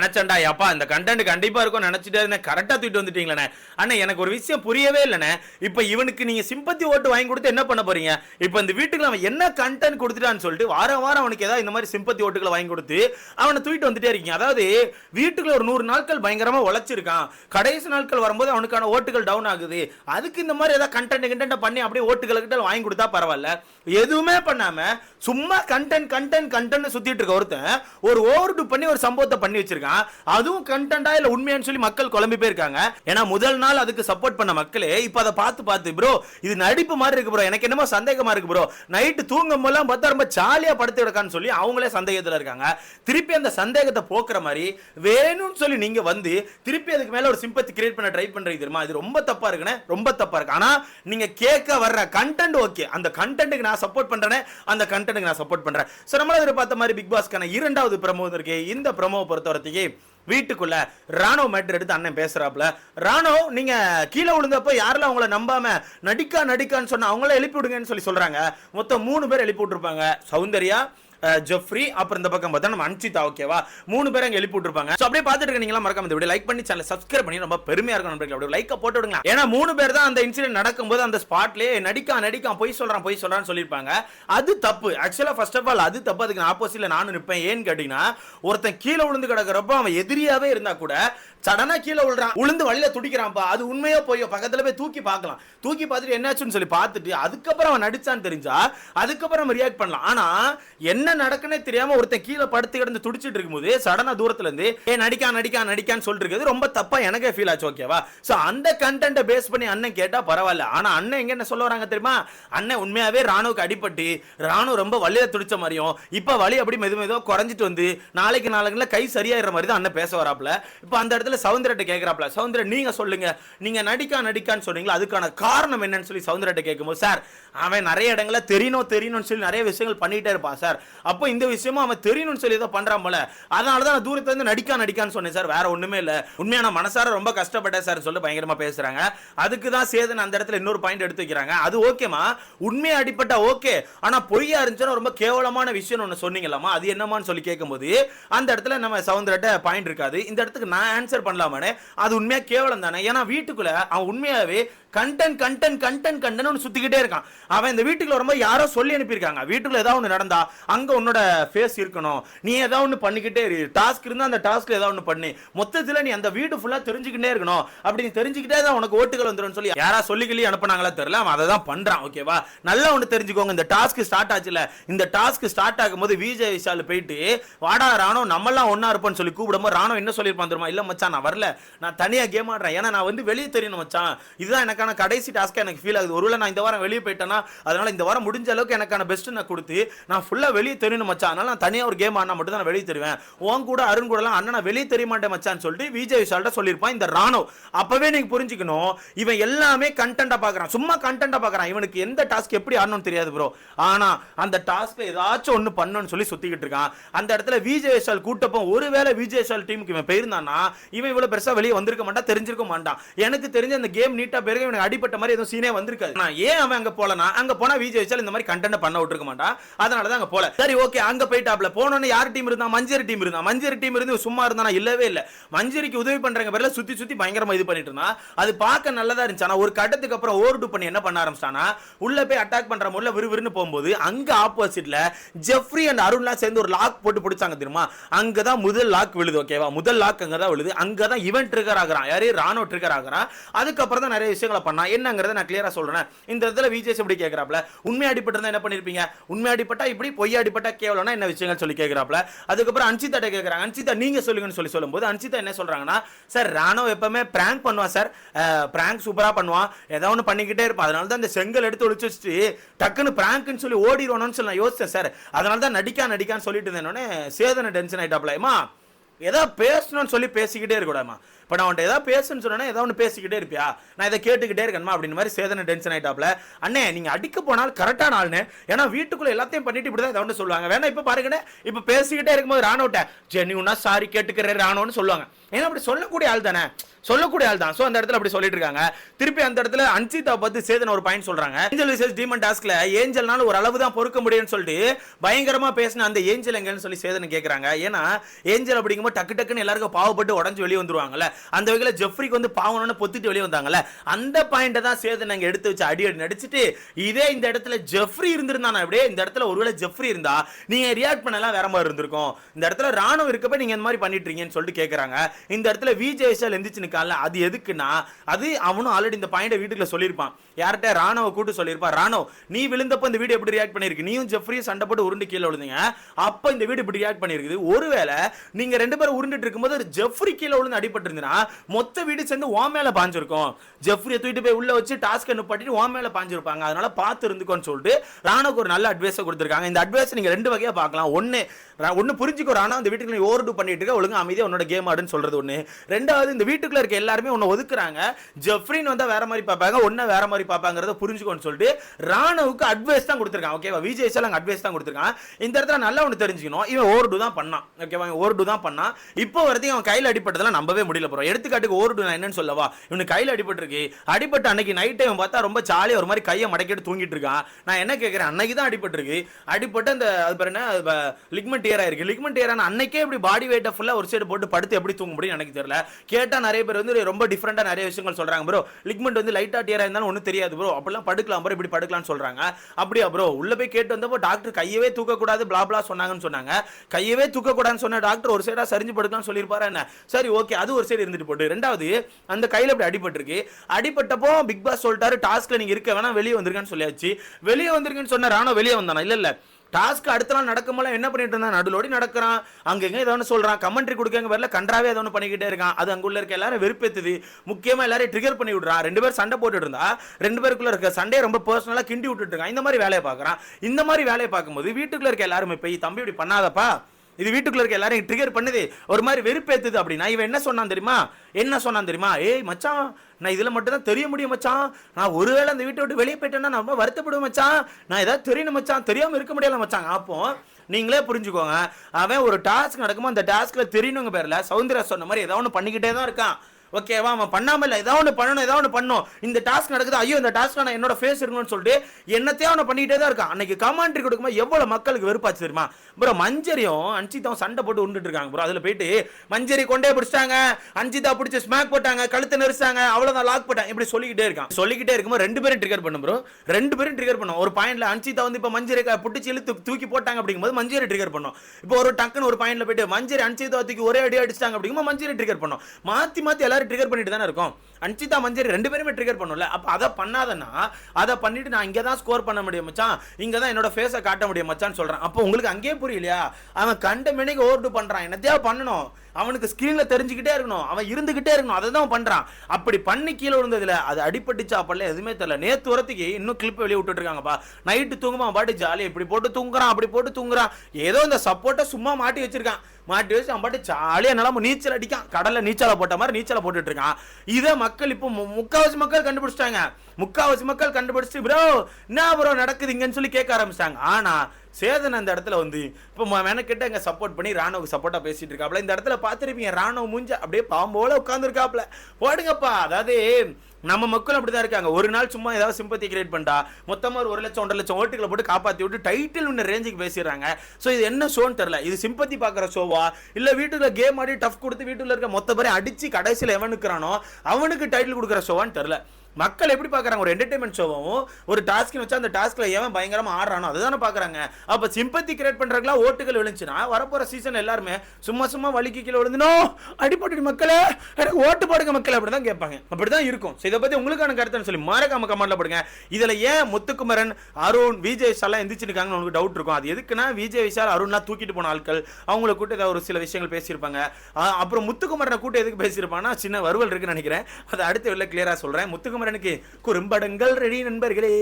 நினைச்சேன்டா அப்பா இந்த கண்டென்ட் கண்டிப்பா இருக்கும் நினைச்சிட்டே இருந்தேன். கரெக்டா தூக்கிட்டு வந்துட்டீங்களே அண்ணா எனக்கு ஒரு விஷயம் புரியவே இல்லைண்ணே. இப்போ இவனுக்கு நீங்க சிம்பத்தி ஓட்டு வாங்கி கொடுத்து என்ன பண்ண போறீங்க? இப்போ இந்த வீட்டுக்கு அவன் என்ன கண்டென்ட் கொடுத்துட்டான்னு சொல்லிட்டு வாரம் வாரம் அவனுக்கு ஏதாவது இந்த மாதிரி சிம்பத்தி ஓட்டுகளை வாங்கி கொடுத்து அவனை தூக்கிட்டு வந்துட்டே இருக்கீங்க. அதாவது வீட்டுக்குள்ள ஒரு நூறு நாட்கள் பயங்கரமா உழைச்சிருக்கான். கடைசி நாட்கள் வரும்போது அவனுக்கான ஓட்டுகள் டவுன் ஆகுது. அதுக்கு இந்த மாதிரி ஏதாவது கண்டென்ட் கண்டென்ட் பண்ணி அப்படியே ஓட்டுகளை கிட்ட வாங்கி கொடுத்தா பரவாயில்ல. எதுவுமே பண்ணாம சும்மா கண்டென்ட் கண்டென்ட் கண்டென்ட் சுத்திட்டு இருக்க ஒருத்தன் ஒரு ஓவர் பண்ணி ஒரு சம்பவத்தை பண்ணி வச்சிருக்கான். அதுவும் கண்டென்ட்டா இல்ல உண்மையான்னு சொல்லி மக்கள் குழம்பி போயிருக்காங்க. ஏன்னா முதல் நாள் அதுக்கு சப்போர்ட் பண்ண மக்களே இப்ப அதை பார்த்து பார்த்து ப்ரோ இது நடிப்பு மாதிரி இருக்கு ப்ரோ எனக்கு என்னமோ சந்தேகமா இருக்கு ப்ரோ நைட்டு தூங்கும் போதெல்லாம் பார்த்தா ரொம்ப ஜாலியா படுத்து கிடக்கான்னு சொல்லி அவங்களே சந்தேகத்துல இருக்காங்க. திருப்பி அந்த சந்தேகத்தை போக்குற மாதிரி வேணும்னு சொல்லி நீங்க வந்து திருப்பி அதுக்கு மேல ஒரு சிம்பத்தி கிரியேட் பண்ண ட்ரை பண்றீங்க தெரியுமா? இது ரொம்ப தப்பா இருக்குண்ணே ரொம்ப தப்பா இருக்கு. ஆனா நீங்க கேட்க வர்ற கண்டென்ட் ஓகே அந்த கண்டென்ட்டுக்கு நான் சப்போர்ட் பண்றேனே அந்த கண்டென்ட்டுக்கு நான் சப்போர்ட் பண்றேன். ஸோ நம்மள பார்த்த மாதிரி பிக் பாஸ்க்கான இரண்டாவது ப்ரமோ இருக்கு. இந்த ப்ரமோ அன்னைக்கு வீட்டுக்குள்ள ராணுவ மேட்டர் எடுத்து அண்ணன் பேசுறாப்ல ராணுவ நீங்க கீழே விழுந்தப்ப யாரெல்லாம் அவங்கள நம்பாம நடிக்கா நடிக்கான்னு சொன்னா அவங்கள எழுப்பி விடுங்கன்னு சொல்லி சொல்றாங்க. மொத்தம் மூணு பேர் எழுப்பி விட்டுருப்பாங்க. சௌந்தர்யா ஜெஃப்ரி அப்புறம் இந்த பக்கம் பார்த்தா நம்ம அன்சிதா ஓகேவா மூணு பேர் அங்கே எழுப்பி விட்டுருப்பாங்க. ஸோ அப்படியே பார்த்துட்டு இருக்கீங்களா மறக்காம இந்த வீடியோ லைக் பண்ணி சேனல் சப்ஸ்கிரைப் பண்ணி ரொம்ப பெருமையா இருக்கும் நண்பர்களே. அப்படியே லைக்கை போட்டு விடுங்க. ஏன்னா மூணு பேர் தான் அந்த இன்சிடென்ட் நடக்கும்போது அந்த ஸ்பாட்லேயே நடிக்கா நடிக்கா பொய் சொல்றான் பொய் சொல்கிறான்னு சொல்லியிருப்பாங்க. அது தப்பு. ஆக்சுவலா ஃபர்ஸ்ட் ஆஃப் ஆல் அது தப்பு. அதுக்கு ஆப்போசிட்டில் நானும் நிற்பேன். ஏன்னு கேட்டிங்கன்னா ஒருத்தன் கீழே விழுந்து கிடக்கிறப்போ அவன் எதிரியாவே இருந்தா கூட சடனா கீழே விழுறான் உளுந்து வழியில துடிக்கிறான்ப்பா. அது உண்மையோ போய் பக்கத்துல போய் தூக்கி பார்க்கலாம். தூக்கி பார்த்துட்டு என்னாச்சுன்னு சொல்லி பார்த்துட்டு அதுக்கப்புறம் அவன் நடிச்சான்னு தெரிஞ்சா அதுக்கப்புறம் நம்ம ரியாக்ட் பண்ணலாம். ஆனா என்ன நடக்குன்னே தெரியாம ஒருத்தன் கீழே படுத்து கிடந்து துடிச்சிட்டு இருக்கும்போது சடனா தூரத்துல இருந்து ஏ நடிக்கா நடிக்கா நடிக்கான்னு சொல்லிட்டு இருக்கிறது ரொம்ப தப்பா எனக்கே ஃபீல் ஆச்சு ஓகேவா சோ அந்த கண்டென்ட்டை பேஸ் பண்ணி அண்ணன் கேட்டா பரவாயில்ல. ஆனா அண்ணன் எங்க என்ன சொல்ல வராங்க தெரியுமா? அண்ணன் உண்மையாவே ராணுவுக்கு அடிபட்டு ராணு ரொம்ப வலியில துடிச்ச மாதிரியும் இப்ப வலி அப்படி மெது மெதுவாக குறைஞ்சிட்டு வந்து நாளைக்கு நாளைக்குல கை சரியாயிடுற மாதிரி தான் அண்ணன் பேச வராப்ல இப்ப அந்த இடத்துல சவுந்தரட்ட கேக்குறாப்ல சவுந்தர நீங்க சொல்லுங்க. நீங்க நடிக்கா நடிக்கான்னு சொன்னீங்களா? அதுக்கான காரணம் என்னன்னு சொல்லி சவுந்தரட்ட கேட்கும்போது சார் அவன் நிறைய இடங்களில் தெரியணும் தெரியணும்னு சொல்லி நிறைய விஷயங்கள் பண்ணிட்டே இருப்பான் சார். அப்போ இந்த விஷயமும் அவன் தெரியணும்னு சொல்லி ஏதோ பண்றான் போல. அதனால தான் நான் தூரத்துல இருந்து நடிக்கா நடிக்கான்னு சொன்னேன் சார். வேற ஒண்ணுமே இல்ல. உண்மையான நான் மனசார ரொம்ப கஷ்டப்பட்டேன் சார் சொல்லி பயங்கரமா பேசுறாங்க. அதுக்கு தான் சேதன் அந்த இடத்துல இன்னொரு பாயிண்ட் எடுத்து வைக்கிறாங்க. அது ஓகேமா உண்மையை அடிப்பட்டா ஓகே ஆனா பொய்யா இருந்துச்சுன்னா ரொம்ப கேவலமான விஷயம் ஒன்று சொன்னீங்களாமா? அது என்னமான்னு சொல்லி கேட்கும்போது அந்த இடத்துல நம்ம சவுந்தரட்ட பாயிண்ட் இருக்காது. இந்த இடத்துக்கு நான் ஆன்சர் பண்ணலாமானே? அது உண்மையா கேவலம் தானே? ஏன்னா வீட்டுக்குள்ள அவன் உண்மையாவே கண்டென்ட் கண்டன் கண்டன் கண்டென்ட் சுத்திக்கிட்டே இருக்கான். அவன் இந்த வீட்டுக்குள்ள வரும்போது யாரோ சொல்லி அனுப்பியிருக்காங்க. வீட்டுக்குள்ள ஏதாவது ஒன்று நடந்தா அங்க உன்னோட ஃபேஸ் இருக்கணும். நீ ஏதாவது ஒன்று பண்ணிக்கிட்டே இரு. டாஸ்க் இருந்தா அந்த டாஸ்க்கில் ஏதாவது ஒன்று பண்ணி. மொத்தத்தில் நீ அந்த வீடு ஃபுல்லா தெரிஞ்சுக்கிட்டே இருக்கணும். அப்படி நீ தெரிஞ்சுக்கிட்டே தான் உனக்கு ஓட்டுகள் வந்துடும் சொல்லி யாரா சொல்லி அனுப்புனாங்களா தெரியல. அவன் அதை தான் பண்றான் ஓகேவா நல்லா ஒன்று தெரிஞ்சுக்கோங்க. இந்த டாஸ்க் ஸ்டார்ட் ஆச்சுல. இந்த டாஸ்க் ஸ்டார்ட் ஆகும்போது விஜய் விஷால் போயிட்டு வாடா ராணோ நம்மளாம் ஒன்றா இருப்போம்னு சொல்லி கூப்பிடும்போது ராணோ என்ன சொல்லியிருப்பான் தெரியுமா? இல்ல மச்சான் நான் வரல. நான் தனியா கேம் ஆடுறேன். ஏன்னா நான் வந்து வெளியே தெரியணும் மச்சான். இதுதான் எனக்கு எனக்கான கடைசி டாஸ்க்காக எனக்கு ஃபீல் ஆகுது. ஒருவேளை நான் இந்த வாரம் வெளியே போயிட்டேன்னா அதனால் இந்த வாரம் முடிஞ்ச அளவுக்கு எனக்கான பெஸ்ட் நான் கொடுத்து நான் ஃபுல்லாக வெளியே தெரியணும் மச்சான். அதனால் நான் தனியாக ஒரு கேம் ஆனால் மட்டும் தான் நான் வெளியே தருவேன். உன் கூட அருண் கூடலாம் அண்ணன் நான் வெளியே தெரிய மாட்டேன் மச்சான்னு சொல்லிட்டு விஜய் விஷால்கிட்ட சொல்லியிருப்பான் இந்த ராணவ். அப்போவே நீங்கள் புரிஞ்சுக்கணும் இவன் எல்லாமே கண்டென்ட்டாக பார்க்குறான் சும்மா கண்டென்ட்டாக பார்க்குறான் இவனுக்கு எந்த டாஸ்க் எப்படி ஆடணும்னு தெரியாது ப்ரோ ஆனால் அந்த டாஸ்க்ல ஏதாச்சும் ஒன்று பண்ணணும்னு சொல்லி சுற்றிக்கிட்டு இருக்கான். அந்த இடத்துல விஜய் விஷால் கூட்டப்போ ஒருவேளை விஜய் விஷால் டீமுக்கு இவன் போயிருந்தானா இவன் இவ்வளோ பெருசாக வெளியே வந்திருக்க மாட்டான் தெரிஞ்சிருக்க மாட்டான். எனக்கு தெரிஞ்ச அந்த கேம் நீட்டாக பிறகு இவனுக்கு அடிப்பட்ட மாதிரி எதுவும் சீனே வந்திருக்காது. நான் ஏன் அவன் அங்கே போலனா அங்கே போனால் விஜய் வச்சால் இந்த மாதிரி கண்டென்ட் பண்ண விட்டுருக்க மாட்டான் அதனால தான் அங்கே போல. சரி ஓகே அங்கே போயிட்டாப்ல போனோன்னு யார் டீம் இருந்தா? மஞ்சரி டீம் இருந்தா. மஞ்சரி டீம் இருந்து சும்மா இருந்தானா? இல்லவே இல்லை. மஞ்சரிக்கு உதவி பண்ணுறங்க பேரில் சுற்றி சுற்றி பயங்கரமாக இது பண்ணிட்டு இருந்தான். அது பார்க்க நல்லதாக இருந்துச்சு. ஆனால் ஒரு கட்டத்துக்கு அப்புறம் ஓவர் டூ பண்ணி என்ன பண்ண ஆரம்பிச்சானா உள்ளே போய் அட்டாக் பண்ணுற முறையில் விறுவிறுன்னு போகும்போது அங்கே ஆப்போசிட்டில் ஜெஃப்ரி அண்ட் அருண்லாம் சேர்ந்து ஒரு லாக் போட்டு பிடிச்சாங்க தெரியுமா? அங்கே தான் முதல் லாக் விழுது ஓகேவா முதல் லாக் அங்கே தான் விழுது. அங்கே தான் இவன் ட்ரிகர் ஆகிறான். யாரு? ராணுவ ட்ரிகர் ஆகிறான். அதுக்கப்புறம் தான் நிறைய விஷயங்களை பண்ணா என்னங்கிறத நான் கிளியரா சொல்றேன். இந்த இடத்துல விஜய் எப்படி கேட்கிறாப்ல உண்மை அடிப்பட்டு என்ன பண்ணிருப்பீங்க? உண்மை அடிப்பட்டா இப்படி பொய் அடிப்பட்டா கேவலம்னா என்ன விஷயங்கள் சொல்லி கேட்கிறாப்ல அதுக்கப்புறம் அன்சிதா கேக்குறாங்க. அன்சிதா நீங்க சொல்லுங்கன்னு சொல்லி சொல்லும்போது அன்சிதா என்ன சொல்றாங்கன்னா சார் ராணுவ எப்பவுமே பிராங்க் பண்ணுவான் சார். பிராங்க் சூப்பரா பண்ணுவான். ஏதாவது ஒன்று பண்ணிக்கிட்டே இருப்பான். அதனால தான் இந்த செங்கல் எடுத்து ஒழிச்சு வச்சுட்டு டக்குன்னு பிராங்க்னு சொல்லி ஓடிடுவானு சொல்லி நான் யோசிச்சேன் சார். அதனால தான் நடிக்கா நடிக்கான்னு சொல்லிட்டு இருந்தேனே. சேதனை டென்ஷன் ஆயிட்டாப்லமா ஏதோ பேசணும்னு சொல்லி பேசிக்கிட்டே இருக்கக்கூடாதுமா இப்போ நான் அவன்கிட்ட ஏதாவது பேசுன்னு சொன்னா ஏதாவது ஒன்று பேசிக்கிட்டே இருப்பியா? நான் இதை கேட்டுக்கிட்டே இருக்கணுமா அப்படின்னு மாதிரி சேதனை டென்ஷன் ஆயிட்டாப்ல. அண்ணே நீங்க அடிக்க போனால் கரெக்டான ஆளுன்னு ஏன்னா வீட்டுக்குள்ள எல்லாத்தையும் பண்ணிட்டு இப்படி தான் ஏதாவது ஒன்று சொல்லுவாங்க. வேணா இப்போ பாருங்கண்ணே. இப்போ பேசிக்கிட்டே இருக்கும்போது ராணுவட்ட ஜென்யூனா சாரி கேட்டுக்கிறேன் ராணுவன்னு சொல்லுவாங்க. ஏன்னா அப்படி சொல்லக்கூடிய ஆள் தானே. சொல்லக்கூடிய ஆள் தான். ஸோ அந்த இடத்துல அப்படி சொல்லிட்டு இருக்காங்க. திருப்பி அந்த இடத்துல அன்சிதா பார்த்து சேதன் ஒரு பாயிண்ட் சொல்றாங்க. ஏஞ்சல் விசேஷ் டீமன் டாஸ்க்ல ஏஞ்சல்னால ஒரு அளவு தான் பொறுக்க முடியும்னு சொல்லிட்டு பயங்கரமா பேசின அந்த ஏஞ்சல் எங்கன்னு சொல்லி சேதன் கேக்குறாங்க. ஏன்னா ஏஞ்சல் அப்படிங்கும்போது டக்கு டக்குன்னு எல்லாருக்கும் பாவப்பட்டு உடஞ்சு வெளியே வந்துருவாங்கல்ல. அந்த வகையில் ஜெஃப்ரிக்கு வந்து பாவனோட பொத்திட்டு வெளியே வந்தாங்கல்ல அந்த பாயிண்ட்டை தான் சேர்த்து நாங்கள் எடுத்து வச்சு அடி அடி நடிச்சுட்டு இதே இந்த இடத்துல ஜெஃப்ரி இருந்திருந்தானா? அப்படியே இந்த இடத்துல ஒருவேளை ஜெஃப்ரி இருந்தா நீங்க ரியாக்ட் பண்ணலாம் வேற மாதிரி இருந்திருக்கும். இந்த இடத்துல ராணுவம் இருக்கப்ப நீங்க இந்த மாதிரி பண்ணிட்டு இருக்கீங்கன்னு சொல்லிட்டு கேட்குறாங்க இந்த இடத்துல விஜய் விஷால் எந்திரிச்சு நிற்கால அது எதுக்குன்னா அது அவனும் ஆல்ரெடி இந்த பாயிண்ட வீட்டுக்குள்ள சொல்லியிருப்பான். யார்கிட்ட? ராணுவ கூட்டு சொல்லியிருப்பான் ராணுவ நீ விழுந்தப்ப இந்த வீடு எப்படி ரியாக்ட் பண்ணிருக்கு நீயும் ஜெஃப்ரியும் சண்டை போட்டு உருண்டு கீழே விழுந்தீங்க. அப்ப இந்த வீடு இப்படி ரியாக்ட் பண்ணிருக்குது ஒருவேளை நீங்க ரெண்டு பேரும் உருண்டுட்டு இருக்கும்போது ஒரு ஜெஃப்ரி கீழே விழுந்து அடிபட்டு இருந்தீங்கன்னா மொத்த வீடு சேர்ந்து ஓ மேல பாஞ்சிருக்கும். ஜெஃப்ரியை தூக்கிட்டு போய் உள்ள வச்சு டாஸ்க் பண்ணிட்டு ஓ மேல பாஞ்சிருப்பாங்க. அதனால பார்த்து இருந்துக்கோன்னு சொல்லிட்டு ராணுவுக்கு ஒரு நல்ல அட்வைஸை கொடுத்துருக்காங்க. இந்த அட்வைஸ் நீங்க ரெண்டு வகையா பார்க்கலாம். ஒன்னு ஒன்னு புரிஞ்சுக்கோ ராணா இந்த வீட்டுக்கு நீ ஓவர் பண்ணிட்டு இருக்க ஒழுங்கு அமைதியா உன்னோட கேம் ஆடுன்னு சொல்றது ஒன்று ரெண்டாவது இந்த வீட்டுக்குள்ள இருக்க எல்லாருமே உன்னை ஒதுக்குறாங்க. ஜெஃப்ரின் வந்தா வேற மாதிரி பார்ப்பாங்க ஒன்ன வேற மாதிரி பார்ப்பாங்கிறத புரிஞ்சுக்கோன்னு சொல்லிட்டு ராணுவுக்கு அட்வைஸ் தான் கொடுத்துருக்காங்க. ஓகேவா விஜய் சார் அட்வைஸ் தான் கொடுத்துருக்கான் இந்த இடத்துல நல்லா ஒன்று தெரிஞ்சுக்கணும். இவன் ஓவர் தான் பண்ணான். ஓகேவா ஓவர் டூ தான் பண்ணான். இப்போ வரதையும் அவன் கையில் அடிப்பட்டதெல்லாம் நம்பவே முடியல சொல்கிறோம் எடுத்துக்காட்டுக்கு ஓவர் நான் என்னன்னு சொல்லவா? இவனுக்கு கையில் அடிபட்டிருக்கு. அடிபட்டு அன்னைக்கு நைட் டைம் பார்த்தா ரொம்ப ஜாலியாக ஒரு மாதிரி கையை மடக்கிட்டு தூங்கிட்டு இருக்கான். நான் என்ன கேட்குறேன் அன்னைக்கு தான் அடிபட்டிருக்கு. அடிபட்டு அந்த அது பேர் என்ன? லிக்மெண்ட் ஏர் ஆயிருக்கு. லிக்மெண்ட் ஏர் அன்னைக்கே இப்படி பாடி வெயிட்டை ஃபுல்லாக ஒரு சைடு போட்டு படுத்து எப்படி தூங்க முடியும் எனக்கு தெரியல. கேட்டால் நிறைய பேர் வந்து ரொம்ப டிஃப்ரெண்டாக நிறைய விஷயங்கள் சொல்கிறாங்க ப்ரோ லிக்மெண்ட் வந்து லைட்டாக டியரா இருந்தாலும் ஒன்றும் தெரியாது ப்ரோ அப்படிலாம் படுக்கலாம் ப்ரோ இப்படி படுக்கலாம்னு சொல்கிறாங்க அப்படியா ப்ரோ உள்ளே போய் கேட்டு வந்தப்போ டாக்டர் கையவே தூக்கக்கூடாது பிளாப்லா சொன்னாங்கன்னு சொன்னாங்க. கையவே தூக்கக்கூடாதுன்னு சொன்ன டாக்டர் ஒரு சைடாக சரிஞ்சு படுக்கலாம்னு சொல்லியிருப்பாரா என்ன? சரி ஓகே அது ஒரு சைடு இருந்துட்டு போட்டு. ரெண்டாவது அந்த கையில இப்படி அடிபட்டிருக்கு. அடிபட்டப்போ பிக் பாஸ் சொல்லிட்டாரு டாஸ்க்ல நீங்க இருக்க வேணா வெளியே வந்திருக்கேன்னு சொல்லியாச்சு. வெளியே வந்திருக்கேன்னு சொன்ன ராணோ வெளியே வந்தானா? இல்ல இல்ல. டாஸ்க் அடுத்த நாள் நடக்கும்போது என்ன பண்ணிட்டு இருந்தான்? நடுலோடி நடக்கிறான். அங்கங்க ஏதோ ஒன்று சொல்றான். கமெண்ட்ரி கொடுக்கங்க வரல கன்றாவே ஏதோ ஒன்று பண்ணிக்கிட்டே இருக்கான். அது அங்குள்ள இருக்க எல்லாரும் வெறுப்பேத்துது. முக்கியமா எல்லாரையும் ட்ரிகர் பண்ணி விடுறான் ரெண்டு பேரும் சண்டை போட்டுட்டு இருந்தா ரெண்டு பேருக்குள்ள இருக்க சண்டையை ரொம்ப பர்சனலா கிண்டி விட்டுட்டு இருக்கான். இந்த மாதிரி வேலையை பார்க்கறான். இந்த மாதிரி வேலையை பார்க்கும்போது வீட்டுக்குள்ள இருக்க எல்லாருமே போய் தம்பி இப்படி பண்ணாதப்பா. இது வீட்டுக்குள்ள இருக்க எல்லாரையும் ட்ரிகர் பண்ணுது. ஒரு மாதிரி வெறுப்பேத்துது அப்படின்னா இவன் என்ன சொன்னான் தெரியுமா? என்ன சொன்னான் தெரியுமா? ஏய் மச்சான் நான் இதில் மட்டும் தான் தெரிய முடியும் மச்சான். நான் ஒருவேளை அந்த வீட்டை விட்டு வெளியே போயிட்டேன்னா நான் ரொம்ப வருத்தப்படுவேன் மச்சான். நான் ஏதாவது தெரியணும் மச்சான். தெரியாமல் இருக்க முடியல மச்சான். அப்போ நீங்களே புரிஞ்சுக்கோங்க. அவன் ஒரு டாஸ்க் நடக்குமோ அந்த டாஸ்க்கில் தெரியணுங்க பேரில் சவுந்தரா சொன்ன மாதிரி ஏதாவது ஒன்று பண்ணிக்கிட்டே தான் இருக்கான். ஓகேவா அவன் பண்ணாம இல்லை. ஏதாவது ஒன்று பண்ணணும் ஏதாவது ஒன்று பண்ணும் இந்த டாஸ்க் நடக்குது ஐயோ இந்த டாஸ்க் நான் என்னோட ஃபேஸ் இருக்கணும்னு சொல்லிட்டு என்னத்தையும் அவனை பண்ணிக்கிட்டே தான் இருக்கான். அன்னைக்கு கமாண்ட்ரி கொடுக்கும்போது எவ்வளோ மக்களுக்கு வெறுப்பாச்சு தெரியுமா? ப்ரோ மஞ்சரியும் அஞ்சிதாவும் சண்டை போட்டு உண்டுட்டு இருக்காங்க ப்ரோ அதில் போயிட்டு மஞ்சரி கொண்டே பிடிச்சிட்டாங்க அஞ்சிதா பிடிச்சி ஸ்மாக் போட்டாங்க கழுத்தை நெரிச்சாங்க அவ்வளோதான் லாக் போட்டாங்க இப்படி சொல்லிக்கிட்டே இருக்கான். சொல்லிக்கிட்டே இருக்கும்போது ரெண்டு பேரும் ட்ரிகர் பண்ணும் ப்ரோ ரெண்டு பேரும் ட்ரிகர் பண்ணும். ஒரு பாயிண்ட்ல அஞ்சிதா வந்து இப்போ மஞ்சரி பிடிச்சி இழுத்து தூக்கி போட்டாங்க அப்படிங்கும்போது மஞ்சரி ட்ரிகர் பண்ணும். இப்போ ஒரு டக்குன்னு ஒரு பாயிண்ட்ல போயிட்டு மஞ்சரி அஞ்சிதா தூக்கி ஒரே அடி அடிச்சிட்டாங்க அப்படிங்கும்போது மஞ்சரி ட்ரிகர் பண்ணும். மாற்றி மாற்றி எல்லாரும் ட்ரிகர் பண்ணிட்டு தானே இருக்கும். அன்சிதா மஞ்சரி ரெண்டு பேருமே ட்ரிகர் பண்ணும்ல. அப்போ அதை பண்ணாதன்னா அதை பண்ணிட்டு நான் இங்கே தான் ஸ்கோர் பண்ண முடியும் மச்சான். இங்கே தான் என்னோட ஃபேஸை காட்ட முடியும் மச்சான் சொல்கிறேன் அப்போ உங்களுக்கு அங்கேயே புரியலையா? அவன் கண்ட மணிக்கு ஓவர்டு பண்றான். என்னத்தையா பண்ணணும். அவனுக்கு ஸ்கிரீன்ல தெரிஞ்சுக்கிட்டே இருக்கணும். அவன் இருந்துக்கிட்டே இருக்கணும். அதை தான் பண்றான். அப்படி பண்ணி கீழே விழுந்ததுல அது அடிப்பட்டுச்சா அப்பல எதுவுமே தெரியல. நேற்று உரத்துக்கு இன்னும் கிளிப் வெளியே விட்டுட்டு இருக்காங்கப்பா நைட்டு தூங்குமா பாட்டு ஜாலி இப்படி போட்டு தூங்குறான் அப்படி போட்டு தூங்குறான். ஏதோ இந்த சப்போர்ட்டை சும்மா மாட்டி வச்சிருக்கான். மாட்டி வச்சு அவன் பாட்டு ஜாலியாக நிலம நீச்சல் அடிக்கான். கடலில் நீச்சலை போட்ட மாதிரி நீச்சலை போட்டுட்டு இருக்கான் இதை மக்கள் இப்போ மு- முக்காவாசி மக்கள் கண்டுபிடிச்சிட்டாங்க. முக்காவாசி மக்கள் கண்டுபிடிச்சு ப்ரோ என்ன ப்ரோ நடக்குது இங்கன்னு சொல்லி கேட்க ஆரம்பிச்சிட்டாங்க. ஆனா சேதன் அந்த இடத்துல வந்து இப்போ மெனக்கிட்ட எங்க சப்போர்ட் பண்ணி ராணுவுக்கு சப்போர்ட்டாக பேசிட்டு இருக்காப்ல. இந்த இடத்துல பார்த்துருப்பீங்க ராணுவ மூஞ்ச அப்படியே பாம்போல உட்காந்துருக்காப்ல போடுங்கப்பா. அதாவது நம்ம மக்கள் அப்படிதான் இருக்காங்க. ஒரு நாள் சும்மா ஏதாவது சிம்பத்தி கிரியேட் பண்ணிட்டா மொத்தமாக ஒரு ஒரு லட்சம் ஒன்றரை லட்சம் ஓட்டுகளை போட்டு காப்பாற்றி விட்டு டைட்டில் ஒன்று ரேஞ்சுக்கு பேசிடுறாங்க. ஸோ இது என்ன ஷோன்னு தெரில இது சிம்பத்தி பார்க்குற ஷோவா இல்லை வீட்டுக்குள்ள கேம் ஆடி டஃப் கொடுத்து வீட்டுக்குள்ள இருக்க மொத்த பேரையும் அடித்து கடைசியில் எவனுக்குறானோ அவனுக்கு டைட்டில் கொடுக்குற ஷோவான்னு தெரில மக்கள் எப்படி பார்க்குறாங்க ஒரு என்டர்டைன்மெண்ட் ஷோவும் ஒரு டாஸ்க்னு வச்சா அந்த டாஸ்க்கில் ஏன் பயங்கரமாக ஆடுறானோ அதுதானே பார்க்குறாங்க அப்போ சிம்பத்தி கிரியேட் பண்ணுறதுக்குலாம் ஓட்டுகள் விழுந்துச்சுன்னா வரப்போகிற சீசன் எல்லாருமே சும்மா சும்மா வலிக்கு கீழே விழுந்துனோ அடிப்பட்டு மக்களே எனக்கு ஓட்டு போடுங்க மக்கள் அப்படி தான் கேட்பாங்க. அப்படி தான் இருக்கும். ஸோ இதை பற்றி உங்களுக்கான கருத்துன்னு சொல்லி மறக்காம கமெண்ட்ல போடுங்க. இதில் ஏன் முத்துக்குமரன் அருண் விஜய் விஷாலாம் எந்திரிச்சிருக்காங்கன்னு உங்களுக்கு டவுட் இருக்கும்? அது எதுக்குன்னா விஜய் விஷால் அருண்லாம் தூக்கிட்டு போன ஆட்கள் அவங்கள கூட்ட ஏதாவது ஒரு சில விஷயங்கள் பேசியிருப்பாங்க. அப்புறம் முத்துக்குமரனை கூட்ட எதுக்கு பேசியிருப்பாங்கன்னா சின்ன வருவல் இருக்குன்னு நினைக்கிறேன். அதை அடுத்த வெளில சொல்கிறேன் சொல்றேன். குமரனுக்கு குறும்படங்கள் ரெடி நண்பர்களே.